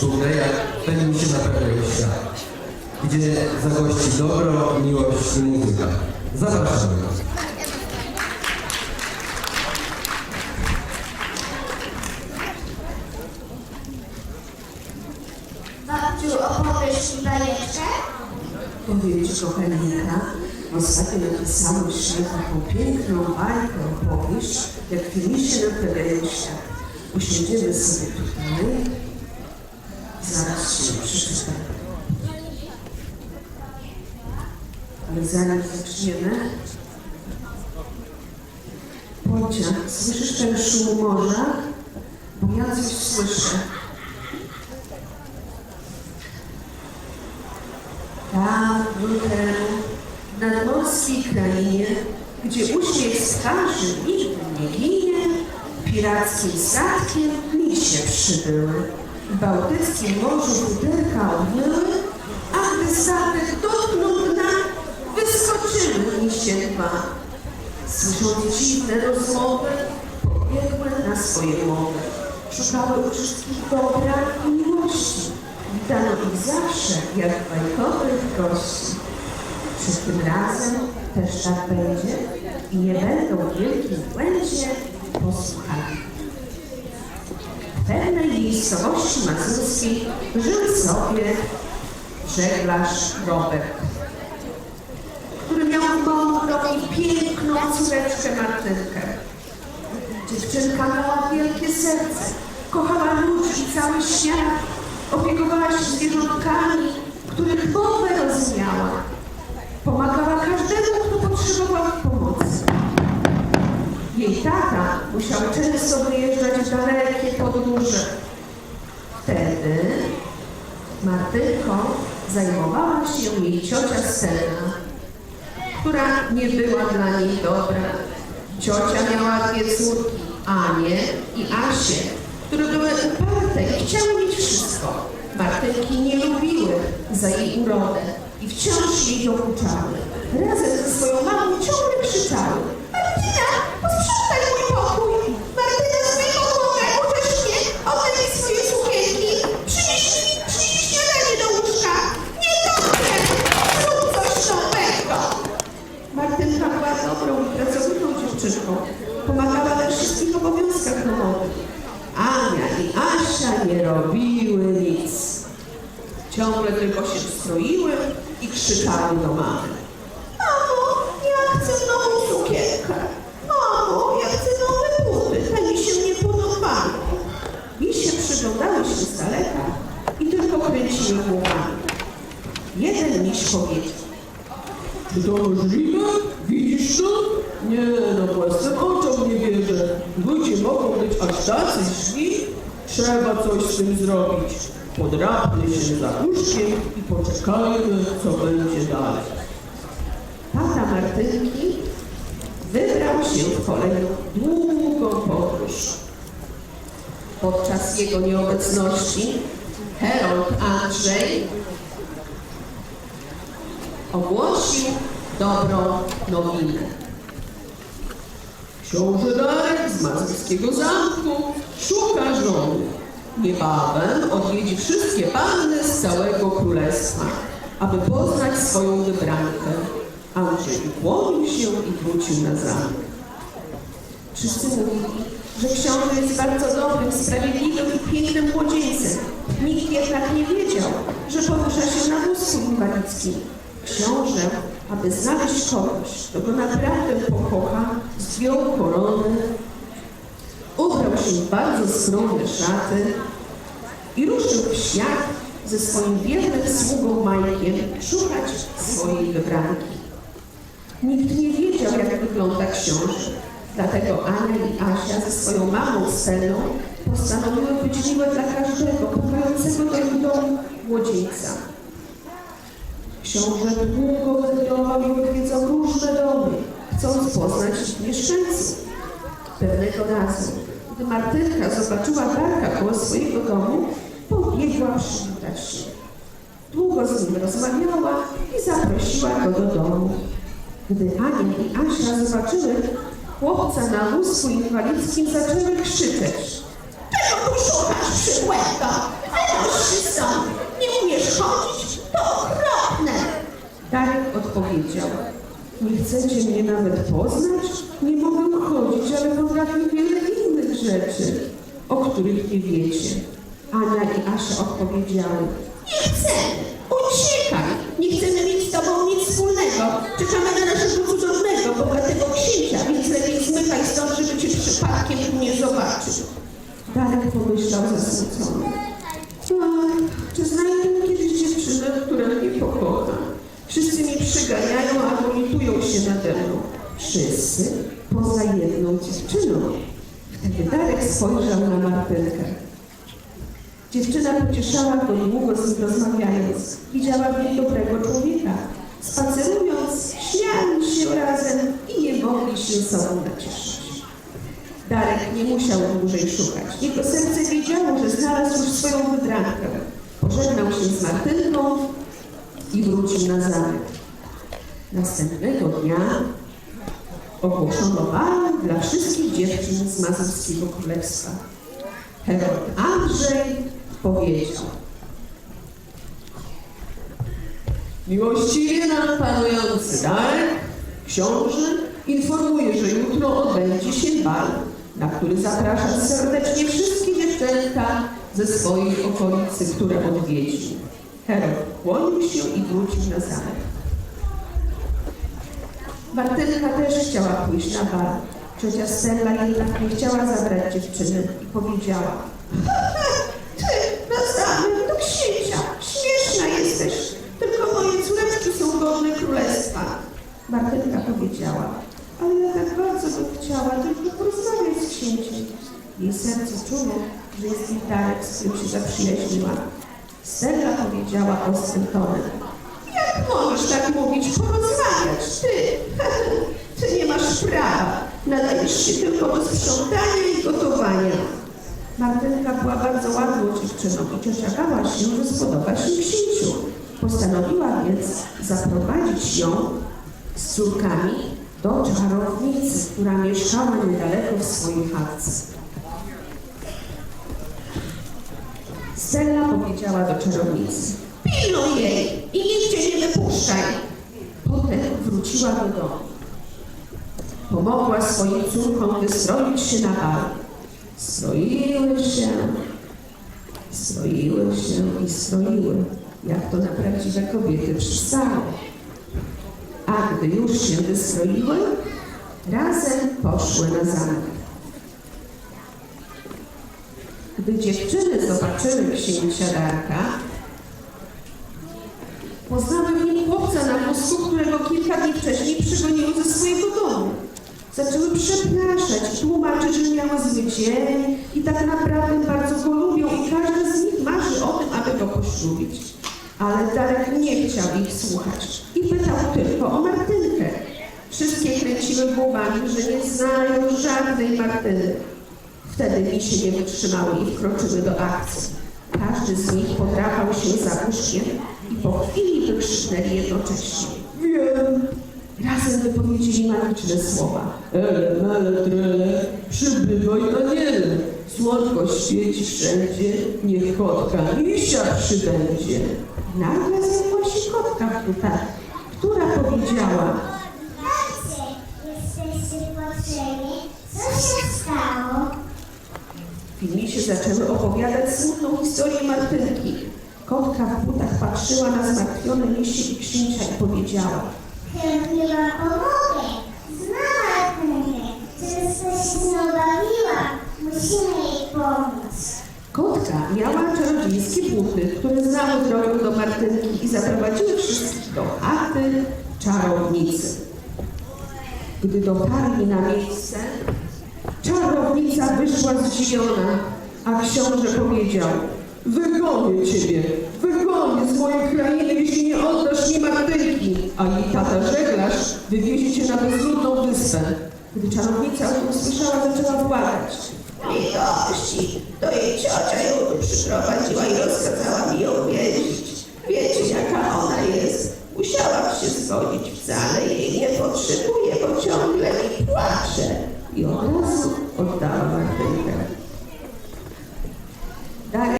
sztukę, jak pewnie się naprawiał świat, gdzie zagości dobro, miłość i muzyka. Zapraszamy. Babciu, opowiesz mi bajeczkę? Powiedzieć kochanika, ostatnio napisałeś mi taką piękną bajkę, opowieść, jak filmicznie naprawiają świat. Usiądziemy sobie tutaj. Zaraz się. Ale zanim zaczniemy, Pociąg, słyszysz ten szum morza? Bo ja coś słyszę. Dawno temu, w nadmorskiej krainie, gdzie uśmiech z twarzy nigdy nie ginie, pirackim statkiem misie przybyły. W bałtyckim morzu butelka odmyły, a gdy statek dotknął dna, wyskoczyły misie dwa. Słysząc dziwne rozmowy, pobiegły na swoje mowy. Szukały u wszystkich dobra i miłości. Witano ich zawsze jak bajkowych gości. Czy tym razem też tak będzie i nie będą wielkim błędzie posłuchani. Pewnej miejscowości mazurskiej żył sobie żeglarz Robert który miał mądrą i piękną córeczkę Martynkę. Dziewczynka miała wielkie serce, kochała ludzi i cały świat, opiekowała się zwierzątkami, których mowę rozumiała. Pomagała każdemu, kto potrzebował pomocy. Jej tata musiał często wyjeżdżać w dalekie podróże. Wtedy Martynką zajmowała się jej ciocia Stella która nie była dla niej dobra. Ciocia miała dwie córki, Anię i Asię, które były uparte i chciały mieć wszystko. Martynki nie lubiły za jej urodę i wciąż jej dokuczały. Razem ze swoją mamą ciągle krzyczały. I krzyczały do mamy. Mamo, ja chcę nową sukienkę. Mamo, ja chcę nowe buty. Te mi się nie podobają. Misie przyglądały się z daleka i tylko kręciły głowami. Jeden miś powiedział. Czy to możliwe? Widzisz to? Nie, no własnym oczom nie wierzę. Ludzie mogą być aż tacy źli? Trzeba coś z tym zrobić. Podrapmy się za łóżkiem i poczekajmy, co będzie dalej. Tata Martynki wybrał się w kolejną długą podróż. Podczas jego nieobecności Herold Andrzej ogłosił dobrą nowinę. Książę Darek z Mazurskiego Zamku szuka żony. Niebawem odwiedzi wszystkie panny z całego królestwa, aby poznać swoją wybrankę. Andrzej ukłonił się i wrócił na zamek. Wszyscy mówili, że książę jest bardzo dobrym, sprawiedliwym i pięknym młodzieńcem. Nikt jednak nie wiedział, że porusza się na wózku inwalidzkim. Książę, aby znaleźć kogoś, kto go naprawdę pokocha, zdjął koronę, ubrał się w bardzo skromne szaty i ruszył w świat ze swoim wiernym sługą Majkiem szukać swojej wybranki. Nikt nie wiedział, jak wygląda książę. Dlatego Ania i Asia ze swoją mamą Stelą postanowiły być miłe dla każdego pukającego do ich domu młodzieńca. Książę długo wędrował i odwiedzał różne domy, chcąc poznać mieszkańców. Pewnego razu, gdy Martynka zobaczyła Darka koło swojego domu, pobiegła przywitać się. Długo z nim rozmawiała i zaprosiła go do domu. Gdy Aniel i Asia zobaczyły chłopca na wózku inwalidzkim, zaczęły krzyczeć. Czego tu szukasz, przybłędo? Wynoś się! Nie umiesz chodzić? To okropne! Darek odpowiedział. Nie chcecie mnie nawet poznać? Nie mogę chodzić, ale potrafię wiele rzeczy, o których nie wiecie. Ania i Asia odpowiedziały, Nie chcemy! Uciekaj! Nie chcemy mieć z tobą nic wspólnego. Czekamy na naszego cudownego, bogatego księcia, więc lepiej zmykaj stąd, żeby cię przypadkiem nie zobaczył. Darek pomyślał zasmucony. Ach, czy znajdę kiedyś dziewczynę, która mnie pokocha? Wszyscy mnie przeganiają, albo litują się nade mną. Wszyscy, poza jedną dziewczyną. Darek spojrzał na Martynkę. Dziewczyna pocieszała go długo rozmawiając. Widziała w nim dobrego człowieka. Spacerując, śmiali się razem i nie mogli się sobą nacieszyć. Darek nie musiał dłużej szukać. Jego serce wiedziało, że znalazł już swoją wybrankę. Pożegnał się z Martynką i wrócił na zamek. Następnego dnia ogłoszono bal dla wszystkich dziewczyn z Mazurskiego Królestwa. Herod Andrzej powiedział Miłościwie nam panujący Darek, książę, informuje, że jutro odbędzie się bal, na który zaprasza serdecznie wszystkie dziewczęta ze swojej okolicy, które odwiedził. Herod kłonił się i wrócił na zamek. Martynka też chciała pójść na bal. Ciocia Stella jednak nie chciała zabrać dziewczyny i powiedziała Ty, na zamek do księcia! Śmieszna jesteś! Tylko moje córeczki są godne królestwa. Martynka powiedziała, ale ja tak bardzo bym chciała tylko porozmawiać z księciem. Jej serce czuło, że jest jej Darek, z którym się zaprzyjaźniła. Stella powiedziała ostrym tonem. Jak możesz tak mówić, porozmawiać? Ty, ty nie masz prawa. Nadajesz się tylko do sprzątania i gotowania. Martynka była bardzo ładną dziewczyną i ciocia bała się, że spodoba się księciu. Postanowiła więc zaprowadzić ją z córkami do czarownicy, która mieszkała niedaleko w swojej chatce. Stella powiedziała do czarownicy. Pilnuj jej i cię nie wypuszczaj. Potem wróciła do domu. Pomogła swoim córkom wystroić się na bal. Stroiły się, stroiły się i stroiły, jak to na prawdziwe kobiety przystało. A gdy już się wystroiły, razem poszły na zamek. Gdy dziewczyny zobaczyły księcia Darka, Poznały w nim chłopca na wózku, którego kilka dni wcześniej przygoniły ze swojego domu. Zaczęły przepraszać, tłumaczyć, że miały zły dzień i tak naprawdę bardzo go lubią i każdy z nich marzy o tym, aby go poślubić. Ale Darek nie chciał ich słuchać i pytał tylko o Martynkę. Wszystkie kręciły głowami, że nie znają żadnej Martyny. Wtedy misie nie wytrzymały i wkroczyły do akcji. Każdy z nich podrapał się za puszkiem i po chwili wykrzyknęli jednocześnie. Wiem, Razem wypowiedzieli magiczne słowa. ele, mele, trele, przybywaj aniele, słodko świeci wszędzie, niech kotka misia przybędzie. Nagle zjadła się kotka w butach, która powiedziała Tacy, jesteście potrzebni. Co się stało? W filmie się zaczęły opowiadać smutną historię Martynki. Kotka w butach patrzyła na zmartwione misie i księcia i powiedziała Chętnie wam pomogę. Znam Martynkę. Często się z nią bawiła. Musimy jej pomóc. Kotka miała czarodziejskie buty, które znały drogę do Martynki i zaprowadziły wszystkich do chaty czarownicy. Gdy dotarli na miejsce, czarownica wyszła zdziwiona, a książę powiedział Wygonię ciebie, wygonię z mojej krainy, jeśli nie oddasz mi Martynki. A jej tata żeglarz wywiezie cię na bezludną wyspę. Gdy czarownica o tym usłyszała, zaczęła błagać. Miłości, to jej ciocia ją tu przyprowadziła i rozkazała mi ją więzić. Wiecie, jaka ona jest. Musiałam się zgodzić wcale jej nie potrzebuję, bo ciągle mi płacze. I od razu oddała Martynkę.